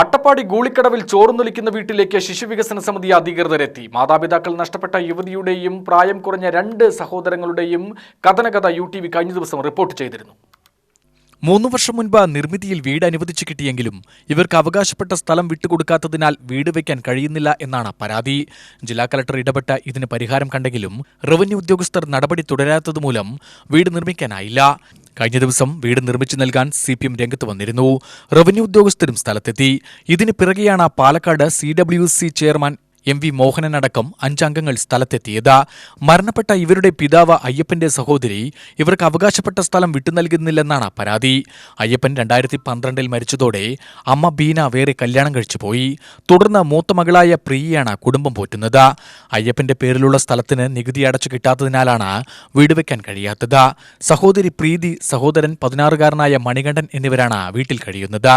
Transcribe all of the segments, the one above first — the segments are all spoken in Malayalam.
അട്ടപ്പാടി ഗൂളിക്കടവിൽ ചോറുന്നൊലിക്കുന്ന വീട്ടിലേക്ക് ശിശുവികസന സമിതി അധികൃതരെത്തി. മാതാപിതാക്കൾ നഷ്ടപ്പെട്ട യുവതിയുടെയും പ്രായം കുറഞ്ഞ രണ്ട് സഹോദരങ്ങളുടെയും കഥനകഥ യു ടി വി കഴിഞ്ഞ ദിവസം റിപ്പോർട്ട് ചെയ്തിരുന്നു. മൂന്നു വർഷം മുൻപ് നിർമ്മിതിയിൽ വീട് അനുവദിച്ചു കിട്ടിയെങ്കിലും ഇവർക്ക് അവകാശപ്പെട്ട സ്ഥലം വിട്ടുകൊടുക്കാത്തതിനാൽ വീട് വയ്ക്കാൻ കഴിയുന്നില്ല എന്നാണ് പരാതി. ജില്ലാ കലക്ടർ ഇടപെട്ട് ഇതിന് പരിഹാരം കണ്ടെങ്കിലും റവന്യൂ ഉദ്യോഗസ്ഥർ നടപടി തുടരാത്തതുമൂലം വീട് നിർമ്മിക്കാനായില്ല. കഴിഞ്ഞ ദിവസം വീട് നിർമ്മിച്ചു നൽകാൻ സി പി എം രംഗത്ത് വന്നിരുന്നു. റവന്യൂ ഉദ്യോഗസ്ഥരും സ്ഥലത്തെത്തി. ഇതിന് പിറകെയാണ് Palakkad C W C chairman M V മോഹനനടക്കം അഞ്ചംഗങ്ങൾ സ്ഥലത്തെത്തിയത്. മരണപ്പെട്ട ഇവരുടെ പിതാവ് അയ്യപ്പന്റെ സഹോദരി ഇവർക്ക് അവകാശപ്പെട്ട സ്ഥലം വിട്ടു വിട്ടുനൽകുന്നില്ലെന്നാണ് പരാതി. അയ്യപ്പൻ രണ്ടായിരത്തി പന്ത്രണ്ടിൽ മരിച്ചതോടെ അമ്മ ബീന വേറെ കല്യാണം കഴിച്ചു പോയി. തുടർന്ന് മൂത്ത മകളായ പ്രിയയാണ് കുടുംബം പോറ്റുന്നത്. അയ്യപ്പന്റെ പേരിലുള്ള സ്ഥലത്തിന് നികുതി അടച്ചു കിട്ടാത്തതിനാലാണ് വീട് വെക്കാൻ കഴിയാത്തത്. സഹോദരി പ്രീതി സഹോദരൻ പതിനാറുകാരനായ മണികണ്ഠൻ എന്നിവരാണ് വീട്ടിൽ കഴിയുന്നത്.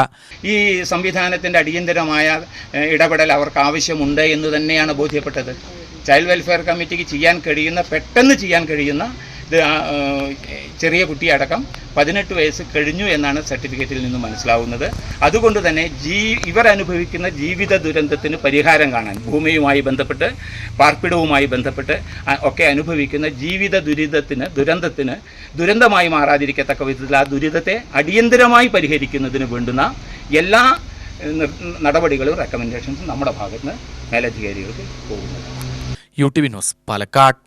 ഈ സംവിധാനത്തിന്റെ അടിയന്തരമായ ഇടപെടൽ അവർക്ക് ആവശ്യമുണ്ട് എന്ന് തന്നെയാണ് ബോധ്യപ്പെട്ടത്. ചൈൽഡ് വെൽഫെയർ കമ്മിറ്റിക്ക് ചെയ്യാൻ കഴിയുന്ന പെട്ടെന്ന് ചെയ്യാൻ കഴിയുന്ന ഇത് ചെറിയ കുട്ടിയടക്കം പതിനെട്ട് വയസ്സ് കഴിഞ്ഞു എന്നാണ് സർട്ടിഫിക്കറ്റിൽ നിന്ന് മനസ്സിലാവുന്നത്. അതുകൊണ്ട് തന്നെ ജീ ഇവർ അനുഭവിക്കുന്ന ജീവിത ദുരന്തത്തിന് പരിഹാരം കാണാൻ ഭൂമിയുമായി ബന്ധപ്പെട്ട് പാർപ്പിടവുമായി ബന്ധപ്പെട്ട് ഒക്കെ അനുഭവിക്കുന്ന ജീവിത ദുരിതത്തിന് ദുരന്തത്തിന് ദുരന്തമായി മാറാതിരിക്കത്തക്ക വിധത്തിൽ ആ ദുരിതത്തെ അടിയന്തരമായി പരിഹരിക്കുന്നതിന് വേണ്ടുന്ന എല്ലാ നടപടികളും റെക്കമെൻഡേഷൻസും നമ്മുടെ ഭാഗത്ത് നിന്ന് മേലധികാരികൾക്ക് പോകുന്നത് U T V news Palakkad.